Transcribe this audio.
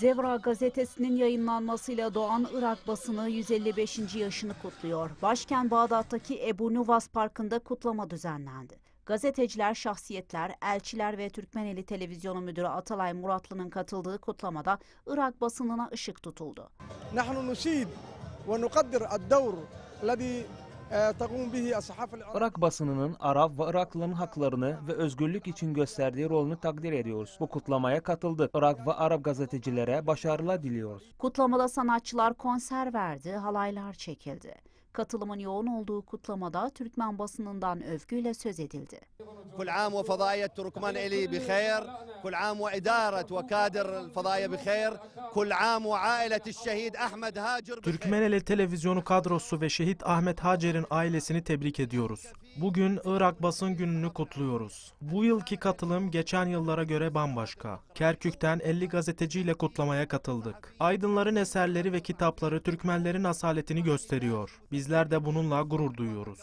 Zevra gazetesinin yayınlanmasıyla doğan Irak basını 155. yaşını kutluyor. Başkent Bağdat'taki Ebu Nuvas Parkı'nda kutlama düzenlendi. Gazeteciler, şahsiyetler, elçiler ve Türkmeneli Televizyonu Müdürü Atalay Muratlı'nın katıldığı kutlamada Irak basınına ışık tutuldu. Irak basınının Arap ve Iraklıların haklarını ve özgürlük için gösterdiği rolünü takdir ediyoruz. Bu kutlamaya katıldı. Irak ve Arap gazetecilere başarılar diliyoruz. Kutlamada sanatçılar konser verdi, halaylar çekildi. Katılımın yoğun olduğu kutlamada Türkmen basınından övgüyle söz edildi. كل عام وفضائية تركمان إلي بخير كل عام وإدارة وكادر الفضائية بخير كل عام وعائلة الشهيد أحمد هاجر بخير Türkmeneli Televizyonu kadrosu ve şehit Ahmet Hacer'in ailesini tebrik ediyoruz. Bugün Irak Basın Günü'nü kutluyoruz. Bu yılki katılım geçen yıllara göre bambaşka. Kerkük'ten 50 gazeteciyle kutlamaya katıldık. Aydınların eserleri ve kitapları Türkmenlerin asaletini gösteriyor. Bizler de bununla gurur duyuyoruz.